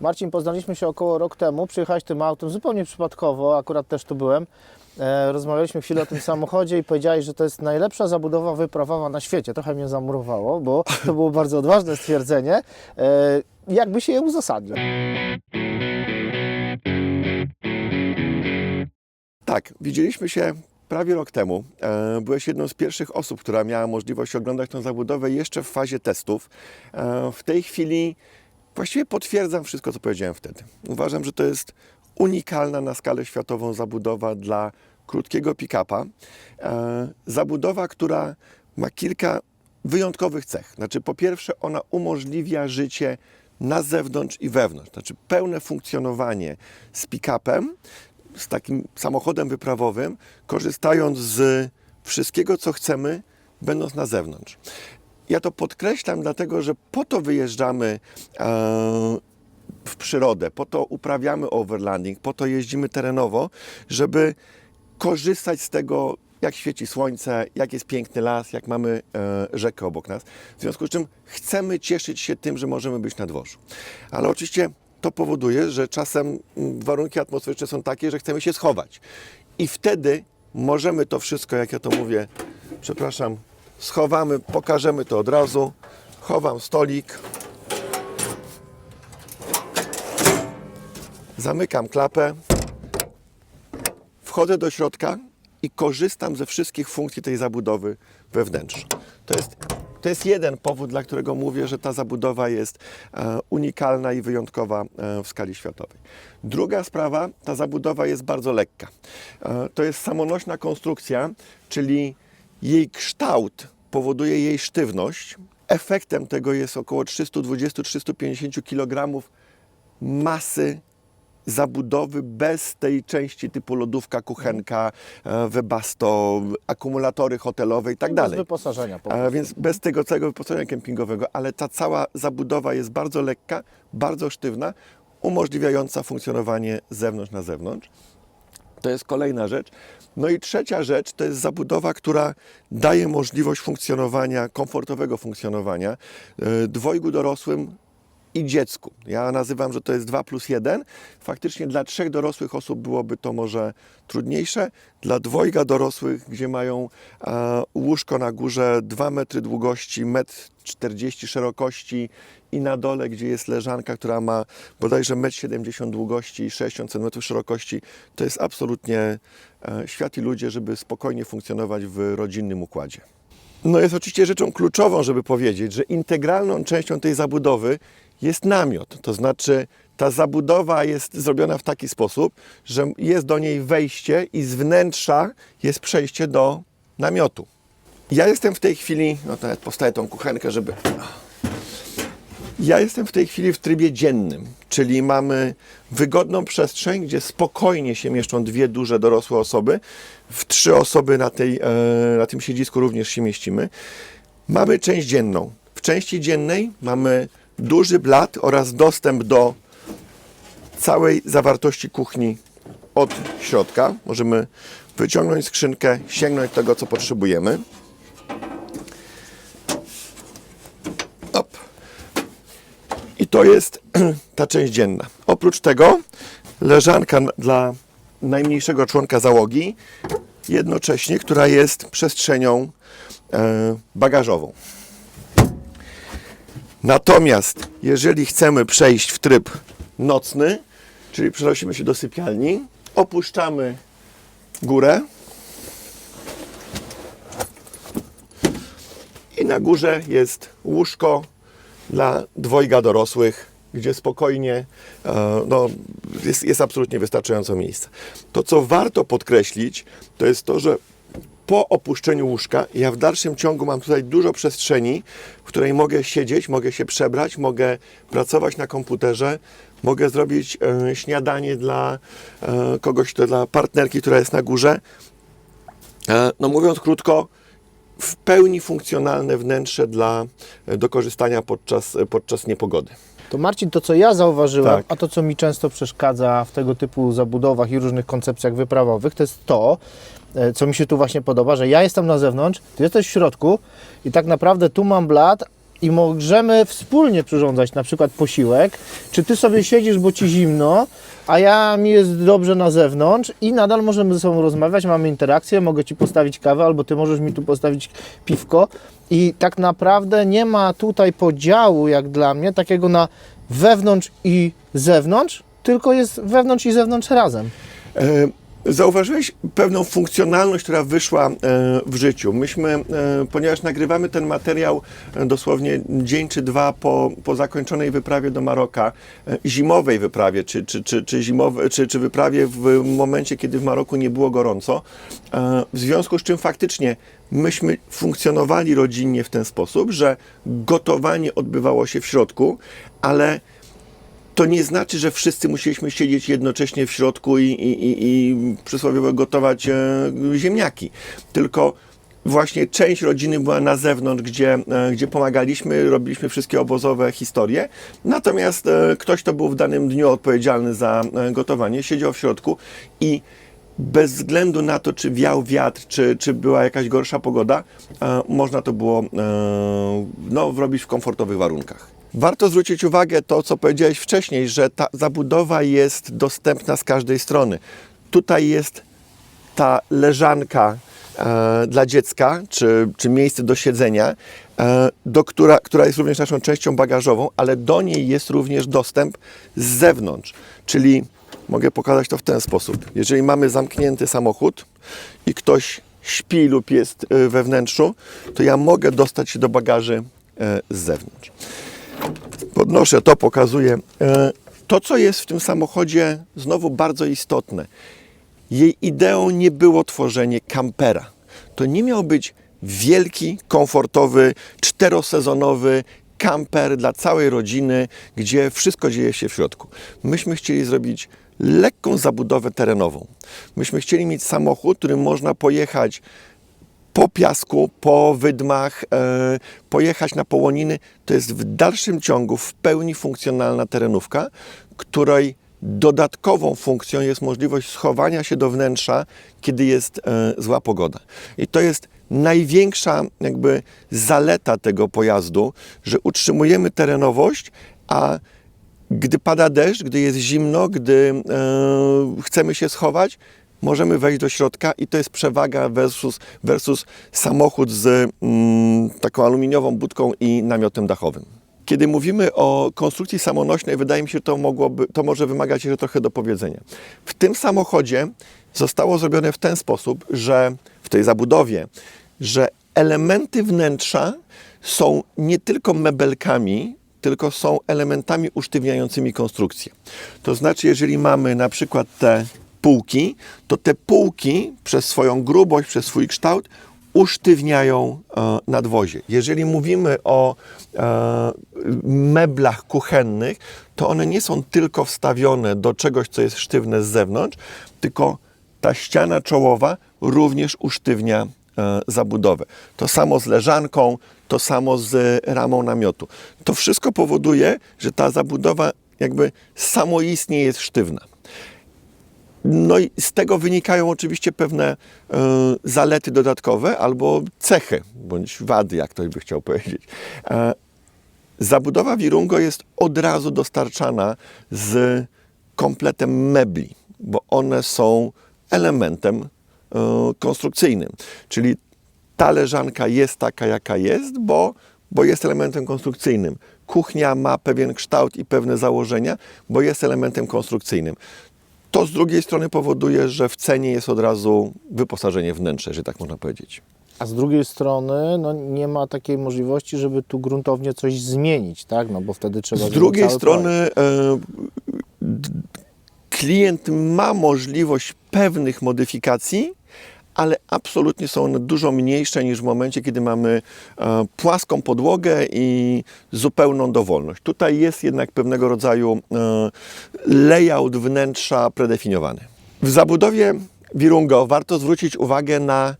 Marcin, poznaliśmy się około rok temu, przyjechałeś tym autem zupełnie przypadkowo, akurat też tu byłem. E, rozmawialiśmy chwilę o tym samochodzie i powiedziałeś, że to jest najlepsza zabudowa wyprawowa na świecie. Trochę mnie zamurowało, bo to było bardzo odważne stwierdzenie. E, jakby się je uzasadnił? Tak, widzieliśmy się prawie rok temu. E, Byłeś jedną z pierwszych osób, która miała możliwość oglądać tę zabudowę jeszcze w fazie testów. W tej chwili właściwie potwierdzam wszystko, co powiedziałem wtedy. Uważam, że to jest unikalna na skalę światową zabudowa dla krótkiego pick-upa. E, Zabudowa, która ma kilka wyjątkowych cech. Znaczy, po pierwsze, ona umożliwia życie na zewnątrz i wewnątrz. Znaczy, pełne funkcjonowanie z pick-upem, z takim samochodem wyprawowym, korzystając z wszystkiego, co chcemy, będąc na zewnątrz. Ja to podkreślam, dlatego że po to wyjeżdżamy e, w przyrodę, po to uprawiamy overlanding, po to jeździmy terenowo, żeby korzystać z tego, jak świeci słońce, jak jest piękny las, jak mamy e, rzekę obok nas. W związku z czym chcemy cieszyć się tym, że możemy być na dworzu. Ale oczywiście to powoduje, że czasem warunki atmosferyczne są takie, że chcemy się schować. I wtedy możemy to wszystko, jak ja to mówię, przepraszam, schowamy, pokażemy to od razu. Chowam stolik. Zamykam klapę. Wchodzę do środka i korzystam ze wszystkich funkcji tej zabudowy we wnętrzu. To jest, to jest jeden powód, dla którego mówię, że ta zabudowa jest e, unikalna i wyjątkowa e, w skali światowej. Druga sprawa, ta zabudowa jest bardzo lekka. E, to jest samonośna konstrukcja, czyli jej kształt powoduje jej sztywność. Efektem tego jest około 320-350 kg masy zabudowy bez tej części typu lodówka, kuchenka, e, webasto, akumulatory hotelowe i tak Bez dalej. wyposażenia po prostu. więc bez tego całego wyposażenia kempingowego, ale ta cała zabudowa jest bardzo lekka, bardzo sztywna, umożliwiająca funkcjonowanie z zewnątrz na zewnątrz. To jest kolejna rzecz. No i trzecia rzecz to jest zabudowa, która daje możliwość funkcjonowania, komfortowego funkcjonowania e, dwojgu dorosłym i dziecku. Ja nazywam, że to jest 2 plus 1. Faktycznie dla trzech dorosłych osób byłoby to może trudniejsze. Dla dwojga dorosłych, gdzie mają e, łóżko na górze 2 metry długości, 1,40 m szerokości i na dole, gdzie jest leżanka, która ma bodajże 1,70 m długości i 60 cm szerokości, to jest absolutnie e, świat i ludzie, żeby spokojnie funkcjonować w rodzinnym układzie. No jest oczywiście rzeczą kluczową, żeby powiedzieć, że integralną częścią tej zabudowy jest namiot. To znaczy ta zabudowa jest zrobiona w taki sposób, że jest do niej wejście i z wnętrza jest przejście do namiotu. Ja jestem w tej chwili, no nawet postawię tą kuchenkę, żeby... Ja jestem w tej chwili w trybie dziennym, czyli mamy wygodną przestrzeń, gdzie spokojnie się mieszczą dwie duże dorosłe osoby. W trzy osoby na, tej, e, na tym siedzisku również się mieścimy. Mamy część dzienną. W części dziennej mamy duży blat oraz dostęp do całej zawartości kuchni od środka. Możemy wyciągnąć skrzynkę, sięgnąć tego, co potrzebujemy. Op. I to jest ta część dzienna. Oprócz tego leżanka dla najmniejszego członka załogi, jednocześnie, która jest przestrzenią e, bagażową. Natomiast jeżeli chcemy przejść w tryb nocny, czyli przenosimy się do sypialni, opuszczamy górę i na górze jest łóżko dla dwojga dorosłych, gdzie spokojnie e, no, jest, jest absolutnie wystarczająco miejsca. To, co warto podkreślić, to jest to, że po opuszczeniu łóżka ja w dalszym ciągu mam tutaj dużo przestrzeni, w której mogę siedzieć, mogę się przebrać, mogę pracować na komputerze, mogę zrobić e, śniadanie dla e, kogoś, to dla partnerki, która jest na górze. E, no mówiąc krótko, w pełni funkcjonalne wnętrze dla, do korzystania podczas, podczas niepogody. To Marcin, to co ja zauważyłem, Tak. a to co mi często przeszkadza w tego typu zabudowach i różnych koncepcjach wyprawowych, to jest to, e, co mi się tu właśnie podoba, że ja jestem na zewnątrz, ty jesteś w środku i tak naprawdę tu mam blat, i możemy wspólnie przyrządzać na przykład posiłek, czy ty sobie siedzisz, bo ci zimno, a ja mi jest dobrze na zewnątrz i nadal możemy ze sobą rozmawiać, mamy interakcję, mogę ci postawić kawę, albo ty możesz mi tu postawić piwko i tak naprawdę nie ma tutaj podziału, jak dla mnie, takiego na wewnątrz i zewnątrz, tylko jest wewnątrz i zewnątrz razem. E, Zauważyłeś pewną funkcjonalność, która wyszła e, w życiu. Myśmy, e, ponieważ nagrywamy ten materiał e, dosłownie dzień czy dwa po, po zakończonej wyprawie do Maroka, zimowej wyprawie, czy, czy, czy, czy, zimowe, czy, czy wyprawie w momencie, kiedy w Maroku nie było gorąco, w związku z czym faktycznie myśmy funkcjonowali rodzinnie w ten sposób, że gotowanie odbywało się w środku, ale to nie znaczy, że wszyscy musieliśmy siedzieć jednocześnie w środku i, i, i, i przysłowiowo gotować e, ziemniaki. Tylko właśnie część rodziny była na zewnątrz, gdzie, e, gdzie pomagaliśmy, robiliśmy wszystkie obozowe historie. Natomiast e, ktoś, kto był w danym dniu odpowiedzialny za e, gotowanie, siedział w środku i bez względu na to, czy wiał wiatr, czy, czy była jakaś gorsza pogoda, e, można to było e, no, robić w komfortowych warunkach. Warto zwrócić uwagę to, co powiedziałeś wcześniej, że ta zabudowa jest dostępna z każdej strony. Tutaj jest ta leżanka e, dla dziecka, czy, czy miejsce do siedzenia, e, do która, która jest również naszą częścią bagażową, ale do niej jest również dostęp z zewnątrz. Czyli mogę pokazać to w ten sposób. Jeżeli mamy zamknięty samochód i ktoś śpi lub jest e, we wnętrzu, to ja mogę dostać się do bagaży e, z zewnątrz. Podnoszę to, pokazuję. E, To, co jest w tym samochodzie, znowu bardzo istotne. Jej ideą nie było tworzenie kampera. To nie miał być wielki, komfortowy, czterosezonowy kamper dla całej rodziny, gdzie wszystko dzieje się w środku. Myśmy chcieli zrobić lekką zabudowę terenową. Myśmy chcieli mieć samochód, którym można pojechać po piasku, po wydmach, e, pojechać na połoniny. To jest w dalszym ciągu w pełni funkcjonalna terenówka, której dodatkową funkcją jest możliwość schowania się do wnętrza, kiedy jest e, zła pogoda. I to jest największa jakby zaleta tego pojazdu, że utrzymujemy terenowość, a gdy pada deszcz, gdy jest zimno, gdy e, chcemy się schować, możemy wejść do środka i to jest przewaga versus, versus samochód z mm, taką aluminiową budką i namiotem dachowym. Kiedy mówimy o konstrukcji samonośnej, wydaje mi się, to, mogłoby, to może wymagać jeszcze trochę do powiedzenia. W tym samochodzie zostało zrobione w ten sposób, że w tej zabudowie, że elementy wnętrza są nie tylko mebelkami, tylko są elementami usztywniającymi konstrukcję. To znaczy, jeżeli mamy na przykład te półki, to te półki przez swoją grubość, przez swój kształt usztywniają e, nadwozie. Jeżeli mówimy o e, meblach kuchennych, to one nie są tylko wstawione do czegoś, co jest sztywne z zewnątrz, tylko ta ściana czołowa również usztywnia e, zabudowę. To samo z leżanką, to samo z ramą namiotu. To wszystko powoduje, że ta zabudowa jakby samoistnie jest sztywna. No i z tego wynikają oczywiście pewne e, zalety dodatkowe albo cechy, bądź wady, jak ktoś by chciał powiedzieć. E, zabudowa Wirungo jest od razu dostarczana z kompletem mebli, bo one są elementem e, konstrukcyjnym. Czyli ta leżanka jest taka, jaka jest, bo, bo jest elementem konstrukcyjnym. Kuchnia ma pewien kształt i pewne założenia, bo jest elementem konstrukcyjnym. To z drugiej strony powoduje, że w cenie jest od razu wyposażenie wnętrza, że tak można powiedzieć. A z drugiej strony no, nie ma takiej możliwości, żeby tu gruntownie coś zmienić, tak? No bo wtedy trzeba... Z drugiej strony e, klient ma możliwość pewnych modyfikacji, ale absolutnie są one dużo mniejsze niż w momencie, kiedy mamy e, płaską podłogę i zupełną dowolność. Tutaj jest jednak pewnego rodzaju e, layout wnętrza predefiniowany. W zabudowie Wirungo warto zwrócić uwagę na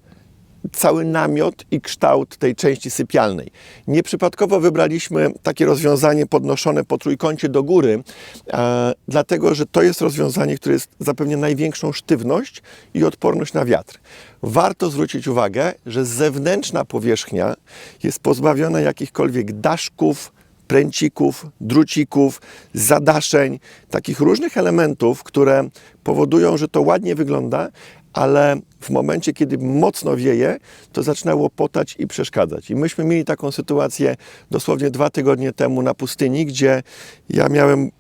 cały namiot i kształt tej części sypialnej. Nieprzypadkowo wybraliśmy takie rozwiązanie podnoszone po trójkącie do góry, e, dlatego że to jest rozwiązanie, które jest, zapewnia największą sztywność i odporność na wiatr. Warto zwrócić uwagę, że zewnętrzna powierzchnia jest pozbawiona jakichkolwiek daszków, pręcików, drucików, zadaszeń, takich różnych elementów, które powodują, że to ładnie wygląda, ale w momencie, kiedy mocno wieje, to zaczyna łopotać i przeszkadzać. I myśmy mieli taką sytuację dosłownie dwa tygodnie temu na pustyni, gdzie ja miałem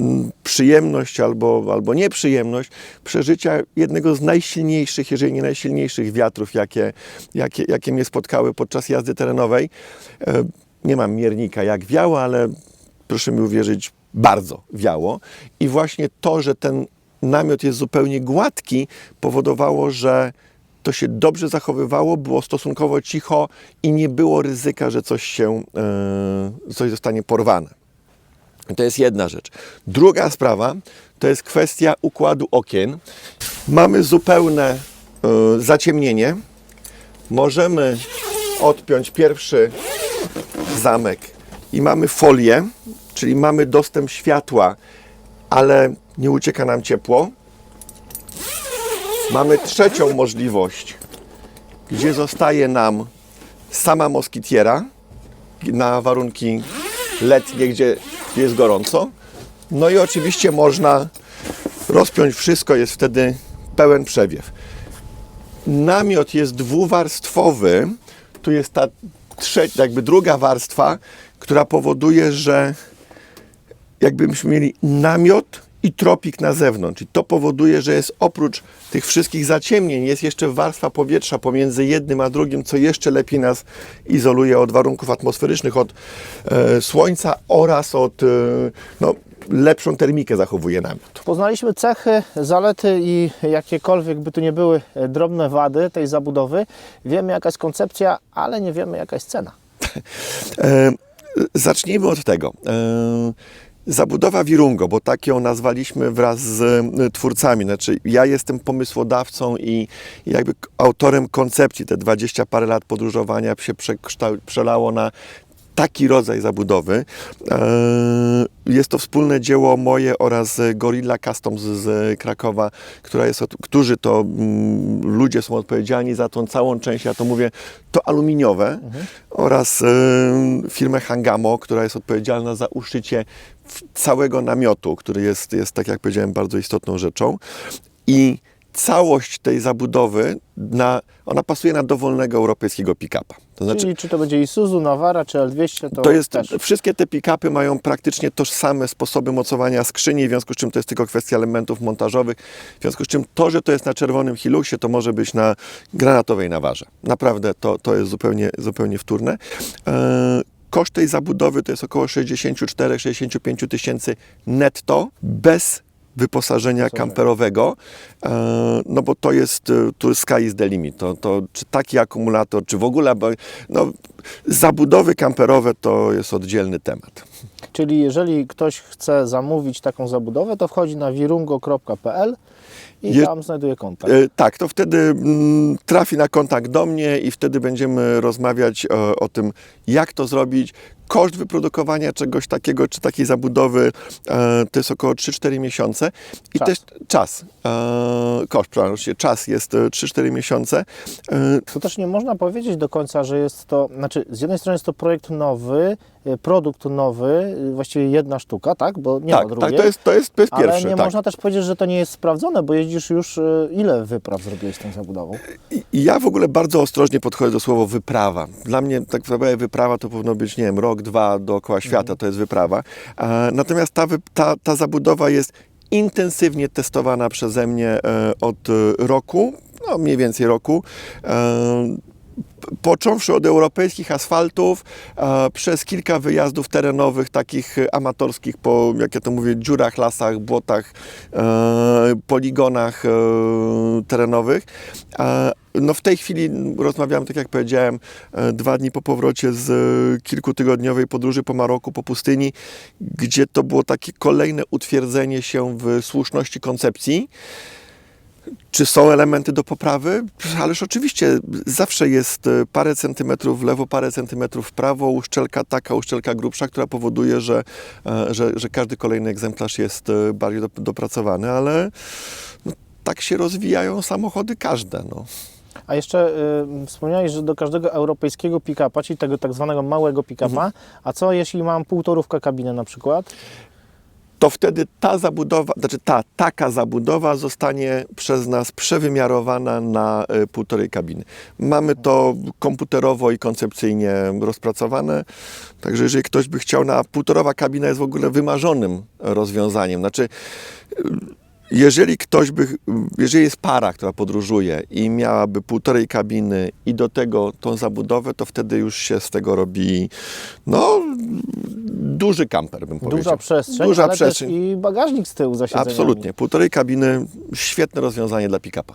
mm, przyjemność albo, albo nieprzyjemność przeżycia jednego z najsilniejszych, jeżeli nie najsilniejszych wiatrów, jakie, jakie, jakie mnie spotkały podczas jazdy terenowej. E, Nie mam miernika jak wiało, ale proszę mi uwierzyć, bardzo wiało. I właśnie to, że ten namiot jest zupełnie gładki, powodowało, że to się dobrze zachowywało, było stosunkowo cicho i nie było ryzyka, że coś się, e, coś zostanie porwane. To jest jedna rzecz. Druga sprawa to jest kwestia układu okien. Mamy zupełne e, zaciemnienie. Możemy odpiąć pierwszy zamek i mamy folię, czyli mamy dostęp światła, ale nie ucieka nam ciepło. Mamy trzecią możliwość, gdzie zostaje nam sama moskitiera na warunki letnie, gdzie jest gorąco. No i oczywiście można rozpiąć wszystko, jest wtedy pełen przewiew. Namiot jest dwuwarstwowy. Tu jest ta trzecia, jakby druga warstwa, która powoduje, że jakbyśmy mieli namiot i tropik na zewnątrz. I to powoduje, że jest oprócz tych wszystkich zaciemnień, jest jeszcze warstwa powietrza pomiędzy jednym a drugim, co jeszcze lepiej nas izoluje od warunków atmosferycznych, od e, słońca oraz od e, no, lepszą termikę zachowuje namiot. Poznaliśmy cechy, zalety i jakiekolwiek by tu nie były e, drobne wady tej zabudowy. Wiemy jaka jest koncepcja, ale nie wiemy jaka jest cena. E, zacznijmy od tego. E, zabudowa Wirungo, bo tak ją nazwaliśmy wraz z e, twórcami. Znaczy, ja jestem pomysłodawcą i, jakby autorem koncepcji. Te 20 parę lat podróżowania się przelało na taki rodzaj zabudowy. E, Jest to wspólne dzieło moje oraz Gorilla Customs z Krakowa, która jest, którzy to mm, ludzie są odpowiedzialni za tą całą część, ja to mówię, to aluminiowe oraz e, firmę Hangamo, która jest odpowiedzialna za uszycie całego namiotu, który jest, jest, tak jak powiedziałem, bardzo istotną rzeczą. I całość tej zabudowy, na, ona pasuje na dowolnego europejskiego pick-upa. To znaczy, Czyli czy to będzie Isuzu, Navara, czy L200, to, to jest, też. wszystkie te pick-upy mają praktycznie tożsame sposoby mocowania skrzyni, w związku z czym to jest tylko kwestia elementów montażowych, w związku z czym to, że to jest na czerwonym Hiluxie, to może być na granatowej nawarze. Naprawdę to, to jest zupełnie, zupełnie wtórne. E, Koszt tej zabudowy to jest około 64-65 tysięcy netto, bez wyposażenia kamperowego, e, no bo to jest, e, tu sky is the limit. To, to, czy taki akumulator, czy w ogóle, bo, no, zabudowy kamperowe to jest oddzielny temat. Czyli jeżeli ktoś chce zamówić taką zabudowę, to wchodzi na wirungo.pl i Je- tam znajduje kontakt. E, Tak, to wtedy mm, trafi na kontakt do mnie i wtedy będziemy rozmawiać o, o tym, jak to zrobić. Koszt wyprodukowania czegoś takiego, czy takiej zabudowy e, to jest około 3-4 miesiące. I Czas. też czas, e, koszt, przepraszam, czas jest e, 3-4 miesiące. E, To też nie można powiedzieć do końca, że jest to, znaczy z jednej strony jest to projekt nowy, y, produkt nowy, y, właściwie jedna sztuka, tak? Bo nie ma tak, drugiej. tak, to jest, to jest, to jest ale pierwszy. nie tak. można też powiedzieć, że to nie jest sprawdzone, bo jeździsz już, ile wypraw zrobiłeś tą zabudową? I ja w ogóle bardzo ostrożnie podchodzę do słowa wyprawa. Dla mnie tak naprawdę wyprawa to powinno być, nie wiem, rok, dwa dookoła świata, to jest wyprawa. E, natomiast ta, ta, ta zabudowa jest intensywnie testowana przeze mnie e, od e, roku, no mniej więcej roku. Począwszy od europejskich asfaltów, e, przez kilka wyjazdów terenowych, takich amatorskich, po, jak ja to mówię, dziurach, lasach, błotach, e, poligonach e, terenowych. No w tej chwili rozmawiamy, tak jak powiedziałem, dwa dni po powrocie z kilkutygodniowej podróży po Maroku, po pustyni, gdzie to było takie kolejne utwierdzenie się w słuszności koncepcji. Czy są elementy do poprawy? Ależ oczywiście zawsze jest e, parę centymetrów w lewo, parę centymetrów w prawo, uszczelka taka, uszczelka grubsza, która powoduje, że, e, że, że każdy kolejny egzemplarz jest e, bardziej dop- dopracowany, ale no, tak się rozwijają samochody każde. No. A jeszcze y, wspomniałeś, że do każdego europejskiego pick-upa, czyli tego tak zwanego małego pick-upa, Mhm. a co jeśli mam półtorówkę kabinę na przykład? To wtedy ta zabudowa, znaczy ta taka zabudowa zostanie przez nas przewymiarowana na e, półtorej kabiny. Mamy to komputerowo i koncepcyjnie rozpracowane, także jeżeli ktoś by chciał, na półtorowa kabina jest w ogóle wymarzonym rozwiązaniem. Znaczy, jeżeli ktoś by, jeżeli jest para, która podróżuje i miałaby półtorej kabiny i do tego tą zabudowę, to wtedy już się z tego robi, no, duży kamper, bym powiedział. Duża przestrzeń, Duża ale przestrzeń. i bagażnik z tyłu za siedzeniami. Absolutnie. Półtorej kabiny, świetne rozwiązanie dla pick-upa.